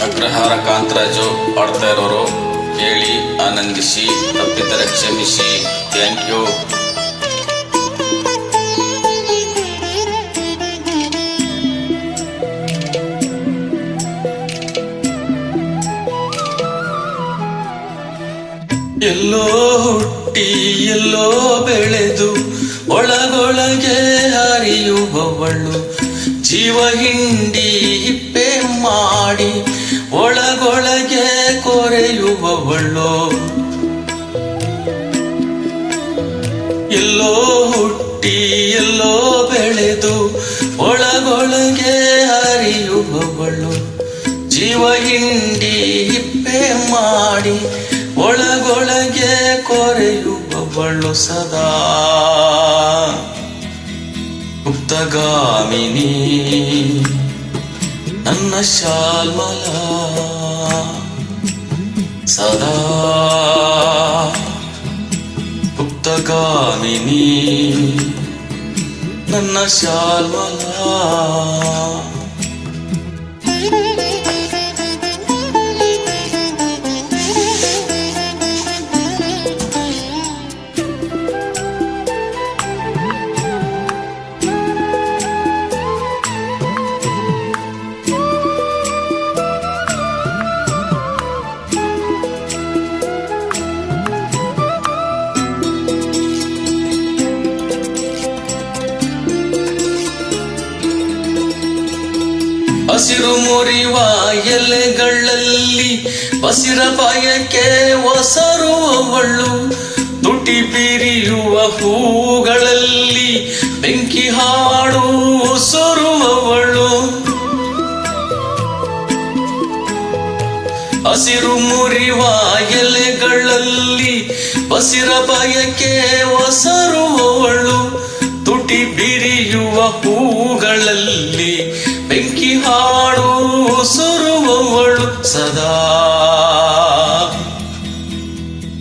ಹರಿಹರ ಕಾಂತರಾಜು ಆಡ್ತಾ ಇರೋರು, ಕೇಳಿ, ಆನಂದಿಸಿ ತಪ್ಪಿತರ ಕ್ಷಮಿಸಿ. ಥ್ಯಾಂಕ್ ಯು ಎಲ್ಲೋ ಹುಟ್ಟಿ, ಎಲ್ಲೋ ಬೆಳೆದು, ಒಳಗೊಳಗೆ ಹರಿಯುವವಳು. ಜೀವ ಹಿಂಡಿ ಹಿಪ್ಪೆ ಮಾಡಿ ಒಳಗೊಳಗೆ ಕೊರೆಯುವವಳು. ಎಲ್ಲೋ ಹುಟ್ಟಿ, ಎಲ್ಲೋ ಬೆಳೆದು ಒಳಗೊಳಗೆ ಹರಿಯುವವಳು. ಜೀವ ಹಿಂಡಿ ಹಿಪ್ಪೆ ಮಾಡಿ ಒಳಗೊಳಗೆ ಕೊರೆಯುವವಳು ಸದಾ. ಗುಪ್ತಗಾಮಿನಿ ಶಾಲ್ಮಲ ಸದಾ ಗುಪ್ತಗಾಮಿನಿ ನನ್ನ ಶಾಲ್ಮಲ ಹಸಿರು ಮುರಿವ ಎಲೆಗಳಲ್ಲಿ ಬಸಿರ ಬಯಕೆ ಒಸರುವವಳು, ತುಟಿ ಬಿರಿಯುವ ಹೂಗಳಲ್ಲಿ ಬೆಂಕಿ ಹಾಡು ಸೊರುವವಳು. ಹಸಿರು ಮುರಿವ ಎಲೆಗಳಲ್ಲಿ ಬಸಿರ ಬಯಕೆ ಒಸರುವವಳು, ತುಟಿ ಬಿರಿಯುವ ಹೂಗಳಲ್ಲಿ ಹಾಡು ಸುರುವವಳು ಸದಾ.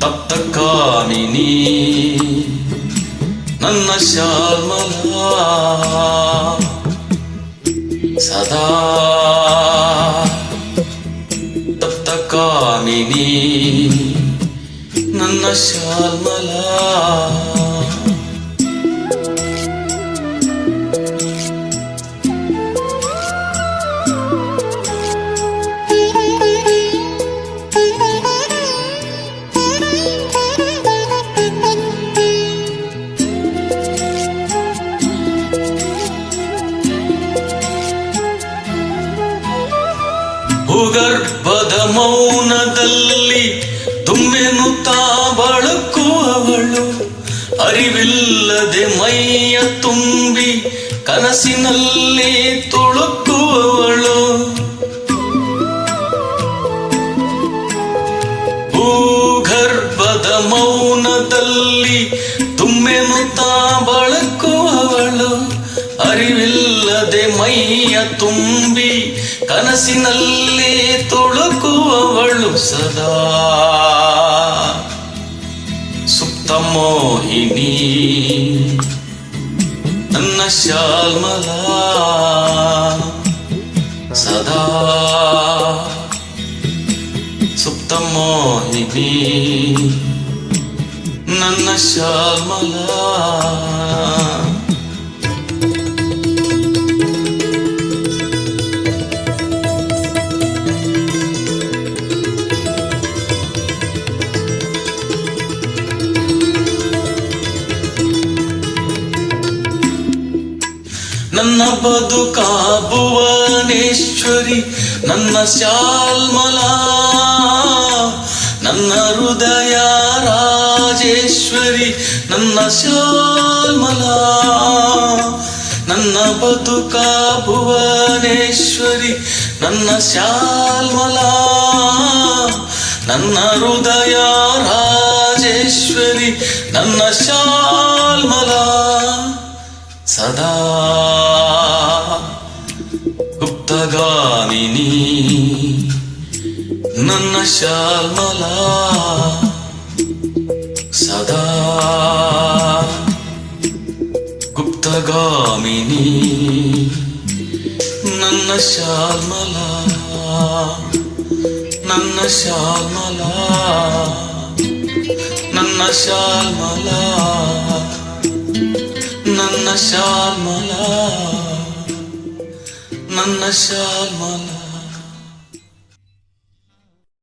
ತಪ್ತ ಕಾಮಿನಿ ನನ್ನ ಶಾಲ್ಮಲ. ಸದಾ. ತಪ್ತ ಕಾಮಿನಿ ನನ್ನ ಶಾಲ್ಮಲ. ಭೂಗರ್ಭದ ಮೌನದಲ್ಲಿ ತುಂಬೆನುತ್ತಾ ಬಳಕುವವಳು ಅರಿವಿಲ್ಲದೆ ಮೈಯ ತುಂಬಿ ಕನಸಿನಲ್ಲಿ ತುಳುಕುವವಳು ಭೂಗರ್ಭದ ಮೌನದಲ್ಲಿ ತುಂಬೆನುತ್ತಾ ಬಳಕುವವಳು ಅರಿವಿಲ್ಲದೆ ಮೈಯ ತುಂಬಿ ಕನಸಿನಲ್ಲಿ ತುಳುಕುವವಳು ಸದಾ. ಸುಪ್ತ ಮೋಹಿನಿ ನನ್ನ ಶಾಲ್ಮಲ ಸದಾ. ಸುಪ್ತ ಮೋಹಿನಿ ನನ್ನ ಶಾಲ್ಮಲ ನನ್ನ ಬದುಕ ಭುವನೇಶ್ವರಿ ನನ್ನ ಶಾಲ್ಮಲ, ನನ್ನ ಹೃದಯ ರಾಜೇಶ್ವರಿ, ನನ್ನ ಶಾಲ್ಮಲ, ನನ್ನ ಬದುಕಾ ಭುವನೇಶ್ವರಿ ನನ್ನ ಶಾಲ್ಮಲ, ನನ್ನ ಹೃದಯ ರಾಜೇಶ್ವರಿ, ನನ್ನ ಶಾಲ್ಮಲ, ಸದಾ ಗುಪ್ತಗಾಮಿನಿ ನನ್ನ ಶಾಲ್ಮಲ ಸದಾ ಗುಪ್ತಗಾಮಿನಿ ನನ್ನ ಶಾಲ್ಮಲ ನನ್ನ ಶಾಲ್ಮಲ ನನ್ನ ಶಾಲ್ಮಲ ನನ್ನ ಶಾಲ್ಮಲ ನನ್ನ ಶಾಲ್ಮಲ